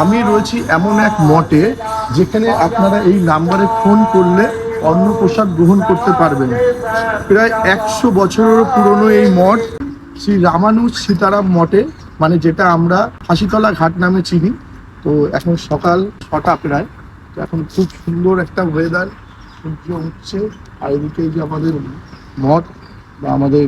আমি রয়েছি এমন এক মঠে যেখানে আপনারা এই নাম্বারে ফোন করলে অন্ন প্রসাদ গ্রহণ করতে পারবেন। প্রায় একশো বছরেরও পুরনো এই মঠ শ্রী রামানুজ সীতারাম মঠে মানে যেটা আমরা ফাঁসিতলা ঘাট নামে চিনি। তো এখন সকাল ছটা প্রায়, তো এখন খুব সুন্দর একটা ওয়েদার সূর্য উঠছে, আর এদিকে যে আমাদের মঠ বা আমাদের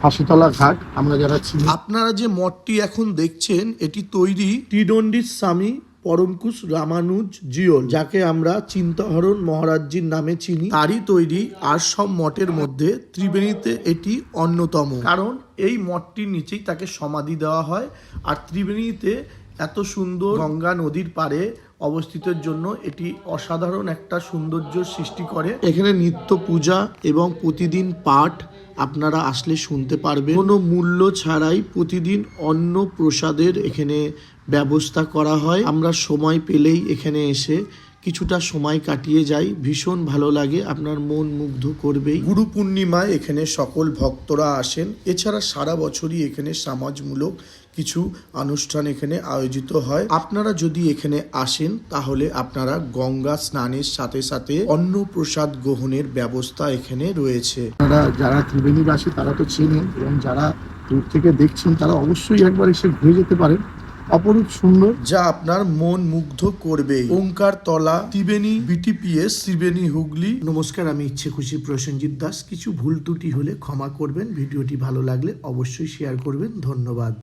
ফাঁসিতলা ঘাট, আমরা যারা আপনারা যে মঠটি এখন দেখছেন, এটি তৈরি ত্রিদণ্ডিত স্বামী পরমকুশ রামানুজ জিওল যাকে আমরা চিন্তাহরণ মহারাজজির নামে চিনি। তারই তৈরি আর সব মঠের মধ্যে ত্রিবেণীতে এটি অন্যতম। কারণ এই মঠটির নিচেই তাকে সমাধি দেওয়া হয়, আর ত্রিবেণীতে এত সুন্দর গঙ্গা নদীর পারে অবস্থিতের জন্য এটি অসাধারণ একটা সৌন্দর্য সৃষ্টি করে। এখানে নিত্য পূজা এবং প্রতিদিন পাঠ আপনারা আসলে শুনতে পারবেন। কোনো মূল্য ছাড়াই প্রতিদিন অন্ন প্রসাদের এখানে ব্যবস্থা করা হয়। আমরা সময় পেলেই এখানে এসে কিছুটা সময় কাটিয়ে যাই ভীষণ ভালো লাগে আপনার মন মুগ্ধ করবেই। গুরু পূর্ণিমায় এখানে সকল ভক্তরা আসেন। এছাড়া সারা বছরই এখানে সমাজমূলক কিছু অনুষ্ঠান এখানে আয়োজিত হয়। আপনারা যদি এখানে আসেন তাহলে আপনারা গঙ্গা স্নানের সাথে সাথে অন্ন প্রসাদ গ্রহণের ব্যবস্থা এখানে রয়েছে। আপনারা যারা ত্রিবেণীবাসী তারা তো চেনেন এবং যারা দূর থেকে দেখছেন তারা অবশ্যই একবার এসে ঘুরে যেতে পারেন। অপরূপ সুন্দর। যা আপনার মন মুগ্ধ করবে। ওঙ্কার তলা ত্রিবেণী বিটিপিএস ত্রিবেণী হুগলি। নমস্কার আমি ইচ্ছে খুশি প্রসেনজিৎ দাস। কিছু ভুল ত্রুটি হলে ক্ষমা করবেন। ভিডিওটি ভালো লাগলে অবশ্যই শেয়ার করবেন। ধন্যবাদ।